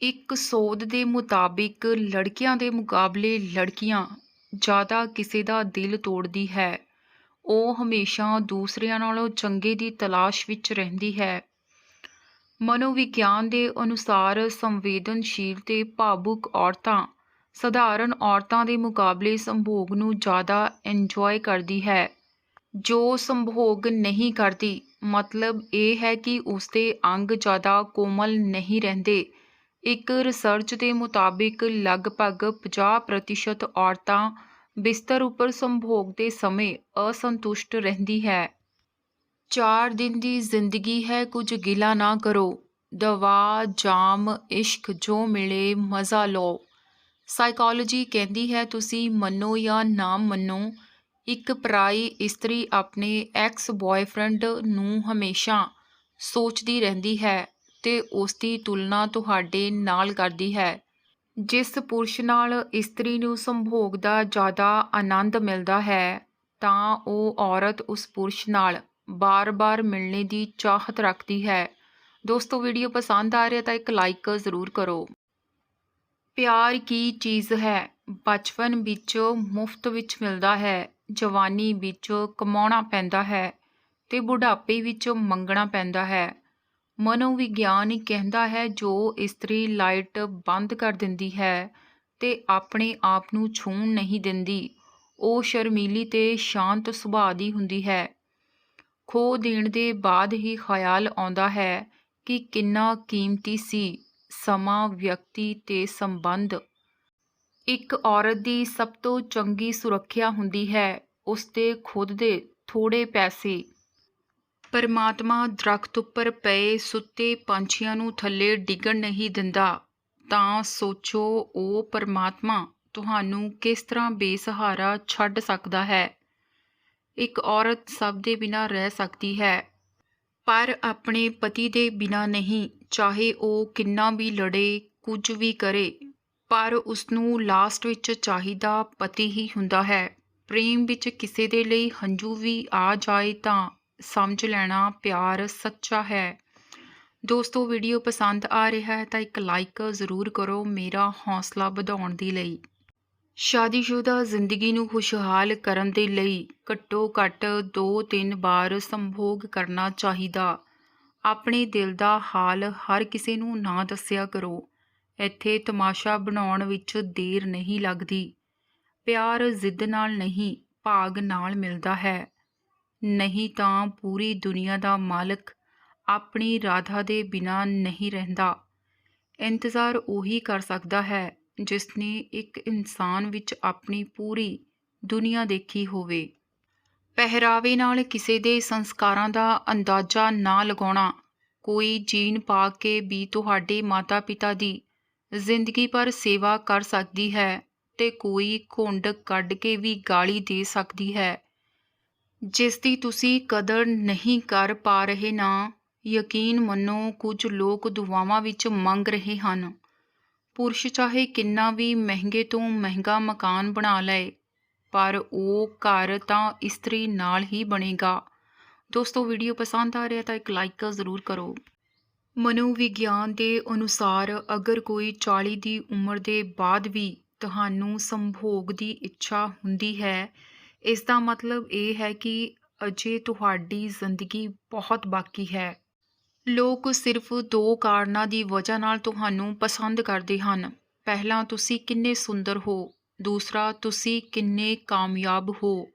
ਇੱਕ ਸੋਧ ਦੇ ਮੁਤਾਬਿਕ ਲੜਕਿਆਂ ਦੇ ਮੁਕਾਬਲੇ ਲੜਕੀਆਂ ਜ਼ਿਆਦਾ ਕਿਸੇ ਦਾ ਦਿਲ ਤੋੜਦੀ ਹੈ। ਉਹ ਹਮੇਸ਼ਾ ਦੂਸਰਿਆਂ ਨਾਲੋਂ ਚੰਗੇ ਦੀ ਤਲਾਸ਼ ਵਿੱਚ ਰਹਿੰਦੀ ਹੈ। ਮਨੋਵਿਗਿਆਨ ਦੇ ਅਨੁਸਾਰ ਸੰਵੇਦਨਸ਼ੀਲ ਤੇ ਭਾਵੁਕ ਔਰਤਾਂ ਸਧਾਰਨ ਔਰਤਾਂ ਦੇ ਮੁਕਾਬਲੇ ਸੰਭੋਗ ਨੂੰ ਜ਼ਿਆਦਾ ਇੰਜੋਏ ਕਰਦੀ ਹੈ। ਜੋ ਸੰਭੋਗ ਨਹੀਂ ਕਰਦੀ, ਮਤਲਬ ਇਹ ਹੈ ਕਿ ਉਸਦੇ ਅੰਗ ਜ਼ਿਆਦਾ ਕੋਮਲ ਨਹੀਂ ਰਹਿੰਦੇ। ਇੱਕ ਰਿਸਰਚ ਦੇ ਮੁਤਾਬਿਕ ਲਗਭਗ 50% ਔਰਤਾਂ ਬਿਸਤਰ ਉੱਪਰ ਸੰਭੋਗ ਦੇ ਸਮੇਂ ਅਸੰਤੁਸ਼ਟ ਰਹਿੰਦੀ ਹੈ। ਚਾਰ ਦਿਨ ਦੀ ਜ਼ਿੰਦਗੀ ਹੈ, ਕੁਝ ਗਿਲਾ ਨਾ ਕਰੋ। ਦਵਾ, ਜਾਮ, ਇਸ਼ਕ ਜੋ ਮਿਲੇ, ਮਜ਼ਾ ਲਓ। ਸਾਈਕੋਲੋਜੀ ਕਹਿੰਦੀ ਹੈ, ਤੁਸੀਂ ਮੰਨੋ ਜਾਂ ਨਾ ਮੰਨੋ, ਇੱਕ ਪਰਾਈ ਇਸਤਰੀ ਆਪਣੇ ਐਕਸ ਬॉयਫ੍ਰੈਂਡ ਨੂੰ ਹਮੇਸ਼ਾ ਸੋਚਦੀ ਰਹਿੰਦੀ ਹੈ। ਤੇ ਉਸ ਦੀ ਤੁਲਨਾ ਤੁਹਾਡੇ ਨਾਲ ਕਰਦੀ ਹੈ। ਜਿਸ ਪੁਰਸ਼ ਨਾਲ ਇਸਤਰੀ ਨੂੰ ਸੰਭੋਗ ਦਾ ਜ਼ਿਆਦਾ ਆਨੰਦ ਮਿਲਦਾ ਹੈ, ਤਾਂ ਉਹ ਔਰਤ ਉਸ ਪੁਰਸ਼ ਨਾਲ ਬਾਰ-ਬਾਰ ਮਿਲਣੇ ਦੀ ਚਾਹਤ ਰੱਖਦੀ ਹੈ। ਦੋਸਤੋ, ਵੀਡੀਓ ਪਸੰਦ ਆ ਰਿਹਾ ਤਾਂ ਇੱਕ ਲਾਈਕ ਜ਼ਰੂਰ ਕਰੋ। ਪਿਆਰ ਕੀ ਚੀਜ਼ ਹੈ? ਬਚਪਨ ਵਿੱਚ ਮੁਫਤ ਵਿੱਚ ਮਿਲਦਾ ਹੈ, ਜਵਾਨੀ ਵਿੱਚ ਕਮਾਉਣਾ ਪੈਂਦਾ ਹੈ ਤੇ ਬੁਢਾਪੇ ਵਿੱਚ ਮੰਗਣਾ ਪੈਂਦਾ ਹੈ। ਮਨੋਵਿਗਿਆਨ ਕਹਿੰਦਾ ਹੈ, ਜੋ ਇਸਤਰੀ ਲਾਈਟ ਬੰਦ ਕਰ ਦਿੰਦੀ ਹੈ ਤੇ ਆਪਣੇ ਆਪ ਨੂੰ ਛੂਣ ਨਹੀਂ ਦਿੰਦੀ। ਉਹ ਸ਼ਰਮੀਲੀ ਤੇ ਸ਼ਾਂਤ ਸੁਭਾਅ ਦੀ ਹੁੰਦੀ ਹੈ। ਖੋ ਦੇਣ ਦੇ ਬਾਅਦ ਹੀ ਖਿਆਲ ਆਉਂਦਾ ਹੈ ਕਿ ਕਿੰਨਾ ਕੀਮਤੀ ਸੀ, ਸਮਾਂ, ਵਿਅਕਤੀ ਤੇ ਸੰਬੰਧ। ਇੱਕ ਔਰਤ ਦੀ ਸਭ ਤੋਂ ਚੰਗੀ ਸੁਰੱਖਿਆ ਹੁੰਦੀ ਹੈ ਉਸ ਦੇ ਖੁਦ ਦੇ ਥੋੜੇ ਪੈਸੇ। ਪਰਮਾਤਮਾ ਦਰਖਤ ਉੱਪਰ ਪਏ ਸੁੱਤੇ ਪੰਛੀਆਂ ਨੂੰ ਥੱਲੇ ਡਿੱਗਣ ਨਹੀਂ ਦਿੰਦਾ, ਤਾਂ ਸੋਚੋ ਉਹ ਪਰਮਾਤਮਾ ਤੁਹਾਨੂੰ ਕਿਸ ਤਰ੍ਹਾਂ ਬੇਸਹਾਰਾ ਛੱਡ ਸਕਦਾ ਹੈ? ਇੱਕ ਔਰਤ ਸਭ ਦੇ ਬਿਨਾਂ ਰਹਿ ਸਕਦੀ ਹੈ, ਪਰ ਆਪਣੇ ਪਤੀ ਦੇ ਬਿਨਾਂ ਨਹੀਂ, ਚਾਹੇ ਉਹ ਕਿੰਨਾ ਵੀ ਲੜੇ, ਕੁਝ ਵੀ ਕਰੇ, ਪਰ ਉਸ ਨੂੰ ਲਾਸਟ ਵਿੱਚ ਚਾਹੀਦਾ ਪਤੀ ਹੀ ਹੁੰਦਾ ਹੈ। ਪ੍ਰੇਮ ਵਿੱਚ ਕਿਸੇ ਦੇ ਲਈ ਹੰਝੂ ਵੀ ਆ ਜਾਏ ਤਾਂ ਸਮਝ ਲੈਣਾ, ਪਿਆਰ ਸੱਚਾ ਹੈ। ਦੋਸਤੋ ਵੀਡੀਓ ਪਸੰਦ ਆ ਰਿਹਾ ਹੈ ਤਾਂ ਇੱਕ ਲਾਈਕ ਜ਼ਰੂਰ ਕਰੋ ਮੇਰਾ ਹੌਸਲਾ ਵਧਾਉਣ ਦੇ ਲਈ। ਸ਼ਾਦੀशुदा ਜ਼ਿੰਦਗੀ ਨੂੰ ਖੁਸ਼ਹਾਲ ਕਰਨ ਦੇ ਲਈ ਘੱਟੋ ਘੱਟ 2-3 ਵਾਰ ਸੰਭੋਗ ਕਰਨਾ ਚਾਹੀਦਾ। ਆਪਣੇ ਦਿਲ ਦਾ ਹਾਲ ਹਰ ਕਿਸੇ ਨੂੰ ਨਾ ਦੱਸਿਆ ਕਰੋ। ਇੱਥੇ ਤਮਾਸ਼ਾ ਬਣਾਉਣ ਵਿੱਚ ਦੇਰ ਨਹੀਂ ਲੱਗਦੀ। ਪਿਆਰ ਜ਼ਿੱਦ ਨਾਲ ਨਹੀਂ, ਭਾਗ ਨਾਲ ਮਿਲਦਾ ਹੈ। ਨਹੀਂ ਤਾਂ ਪੂਰੀ ਦੁਨੀਆ ਦਾ ਮਾਲਕ ਆਪਣੀ ਰਾਧਾ ਦੇ ਬਿਨਾਂ ਨਹੀਂ ਰਹਿੰਦਾ। ਇੰਤਜ਼ਾਰ ਉਹੀ ਕਰ ਸਕਦਾ ਹੈ ਜਿਸ ਨੇ ਇੱਕ ਇਨਸਾਨ ਵਿੱਚ ਆਪਣੀ ਪੂਰੀ ਦੁਨੀਆ ਦੇਖੀ ਹੋਵੇ। ਪਹਿਰਾਵੇ ਨਾਲ ਕਿਸੇ ਦੇ ਸੰਸਕਾਰਾਂ ਦਾ ਅੰਦਾਜ਼ਾ ਨਾ ਲਗਾਉਣਾ, ਕੋਈ ਜੀਨ ਪਾ ਕੇ ਵੀ ਤੁਹਾਡੇ ਮਾਤਾ-ਪਿਤਾ ਦੀ ਜ਼ਿੰਦਗੀ ਭਰ ਸੇਵਾ ਕਰ ਸਕਦੀ ਹੈ ਤੇ ਕੋਈ ਘੁੰਡ ਕੱਢ ਕੇ ਵੀ ਗਾਲੀ ਦੇ ਸਕਦੀ ਹੈ। ਜਿਸ ਦੀ ਤੁਸੀਂ ਕਦਰ ਨਹੀਂ ਕਰ ਪਾ ਰਹੇ ਨਾ, ਯਕੀਨ ਮੰਨੋ ਕੁਝ ਲੋਕ ਦੁਆਵਾਂ ਵਿੱਚ ਮੰਗ ਰਹੇ ਹਨ। ਪੁਰਸ਼ ਚਾਹੇ ਕਿੰਨਾ ਵੀ ਮਹਿੰਗੇ ਤੋਂ ਮਹਿੰਗਾ ਮਕਾਨ ਬਣਾ ਲਏ, ਪਰ ਉਹ ਘਰ ਤਾਂ ਇਸਤਰੀ ਨਾਲ ਹੀ ਬਣੇਗਾ। ਦੋਸਤੋ, ਵੀਡੀਓ ਪਸੰਦ ਆ ਰਿਹਾ ਤਾਂ ਇੱਕ ਲਾਈਕ ਜ਼ਰੂਰ ਕਰੋ। ਮਨੋਵਿਗਿਆਨ ਦੇ ਅਨੁਸਾਰ ਅਗਰ ਕੋਈ 40 ਦੀ ਉਮਰ ਦੇ ਬਾਅਦ ਵੀ ਤੁਹਾਨੂੰ ਸੰਭੋਗ ਦੀ ਇੱਛਾ ਹੁੰਦੀ ਹੈ ਇਸ ਦਾ ਮਤਲਬ ਇਹ ਹੈ ਕਿ ਅਜੇ ਤੁਹਾਡੀ ਜ਼ਿੰਦਗੀ ਬਹੁਤ ਬਾਕੀ ਹੈ। ਲੋਕ ਸਿਰਫ ਦੋ ਕਾਰਨਾਂ ਦੀ ਵਜ੍ਹਾ ਨਾਲ ਤੁਹਾਨੂੰ ਪਸੰਦ ਕਰਦੇ ਹਨ। ਪਹਿਲਾ, ਤੁਸੀਂ ਕਿੰਨੇ ਸੁੰਦਰ ਹੋ। ਦੂਸਰਾ, ਤੁਸੀਂ ਕਿੰਨੇ ਕਾਮਯਾਬ ਹੋ।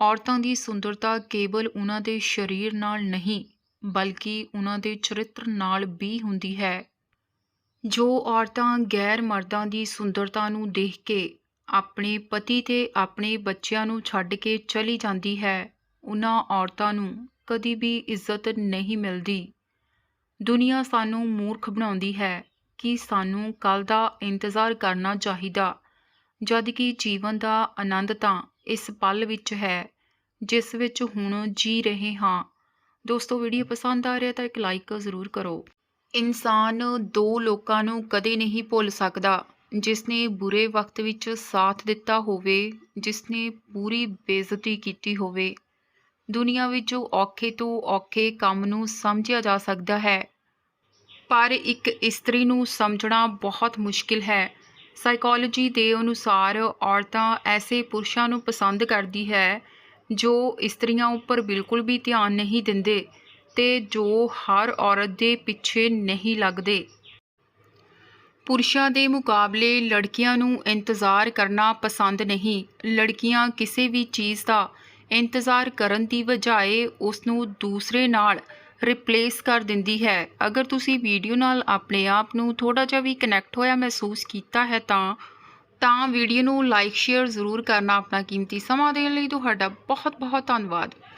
ਔਰਤਾਂ ਦੀ ਸੁੰਦਰਤਾ ਕੇਵਲ ਉਹਨਾਂ ਦੇ ਸਰੀਰ ਨਾਲ ਨਹੀਂ, ਬਲਕਿ ਉਹਨਾਂ ਦੇ ਚਰਿੱਤਰ ਨਾਲ ਵੀ ਹੁੰਦੀ ਹੈ। ਜੋ ਔਰਤਾਂ ਗੈਰ ਮਰਦਾਂ ਦੀ ਸੁੰਦਰਤਾ ਨੂੰ ਦੇਖ ਕੇ ਆਪਣੇ ਪਤੀ ਤੇ ਆਪਣੇ ਬੱਚਿਆਂ ਨੂੰ ਛੱਡ ਕੇ ਚਲੀ ਜਾਂਦੀ ਹੈ। ਉਹਨਾਂ ਔਰਤਾਂ ਨੂੰ ਕਦੀ ਵੀ ਇੱਜ਼ਤ ਨਹੀਂ ਮਿਲਦੀ। ਦੁਨੀਆ ਸਾਨੂੰ ਮੂਰਖ ਬਣਾਉਂਦੀ ਹੈ ਕਿ ਸਾਨੂੰ ਕੱਲ ਦਾ ਇੰਤਜ਼ਾਰ ਕਰਨਾ ਚਾਹੀਦਾ, ਜਦ ਕਿ ਜੀਵਨ ਦਾ ਆਨੰਦ ਤਾਂ ਇਸ ਪਲ ਵਿੱਚ ਹੈ, ਜਿਸ ਵਿੱਚ ਹੁਣ ਜੀ ਰਹੇ ਹਾਂ। ਦੋਸਤੋ, ਵੀਡੀਓ ਪਸੰਦ ਆ ਰਿਹਾ ਤਾਂ ਇੱਕ ਲਾਈਕ ਜ਼ਰੂਰ ਕਰੋ। ਇਨਸਾਨ ਦੋ ਲੋਕਾਂ ਨੂੰ ਕਦੇ ਨਹੀਂ ਭੁੱਲ ਸਕਦਾ। ਜਿਸ ਨੇ ਬੁਰੇ ਵਕਤ ਵਿੱਚ ਸਾਥ ਦਿੱਤਾ ਹੋਵੇ ਜਿਸ ਨੇ ਪੂਰੀ ਬੇਇੱਜ਼ਤੀ ਕੀਤੀ ਹੋਵੇ। ਦੁਨੀਆ ਵਿੱਚ ਔਖੇ ਤੋਂ ਔਖੇ ਕੰਮ ਨੂੰ ਸਮਝਿਆ ਜਾ ਸਕਦਾ ਹੈ। ਪਰ ਇੱਕ ਇਸਤਰੀ ਨੂੰ ਸਮਝਣਾ ਬਹੁਤ ਮੁਸ਼ਕਿਲ ਹੈ। ਸਾਈਕੋਲੋਜੀ ਦੇ ਅਨੁਸਾਰ ਔਰਤਾਂ ਐਸੇ ਪੁਰਸ਼ਾਂ ਨੂੰ ਪਸੰਦ ਕਰਦੀ ਹੈ, ਜੋ ਇਸਤਰੀਆਂ ਉੱਪਰ ਬਿਲਕੁਲ ਵੀ ਧਿਆਨ ਨਹੀਂ ਦਿੰਦੇ ਤੇ ਜੋ ਹਰ ਔਰਤ ਦੇ ਪਿੱਛੇ ਨਹੀਂ ਲੱਗਦੇ। ਪੁਰਸ਼ਾਂ ਦੇ ਮੁਕਾਬਲੇ ਲੜਕੀਆਂ ਨੂੰ ਇੰਤਜ਼ਾਰ ਕਰਨਾ ਪਸੰਦ ਨਹੀਂ। ਲੜਕੀਆਂ ਕਿਸੇ ਵੀ ਚੀਜ਼ ਦਾ ਇੰਤਜ਼ਾਰ ਕਰਨ ਦੀ ਬਜਾਏ ਉਸ ਨੂੰ ਦੂਸਰੇ ਨਾਲ ਰਿਪਲੇਸ ਕਰ ਦਿੰਦੀ ਹੈ। ਅਗਰ ਤੁਸੀਂ ਵੀਡੀਓ ਨਾਲ ਆਪਣੇ ਆਪ ਨੂੰ ਥੋੜਾ ਜਿਹਾ ਵੀ ਕਨੈਕਟ ਹੋਇਆ ਮਹਿਸੂਸ ਕੀਤਾ ਹੈ ਤਾਂ ਤਾਂ ਵੀਡੀਓ ਨੂੰ ਲਾਈਕ ਸ਼ੇਅਰ ਜ਼ਰੂਰ ਕਰਨਾ ਆਪਣਾ ਕੀਮਤੀ ਸਮਾਂ ਦੇਣ ਲਈ ਤੁਹਾਡਾ ਬਹੁਤ ਬਹੁਤ ਧੰਨਵਾਦ।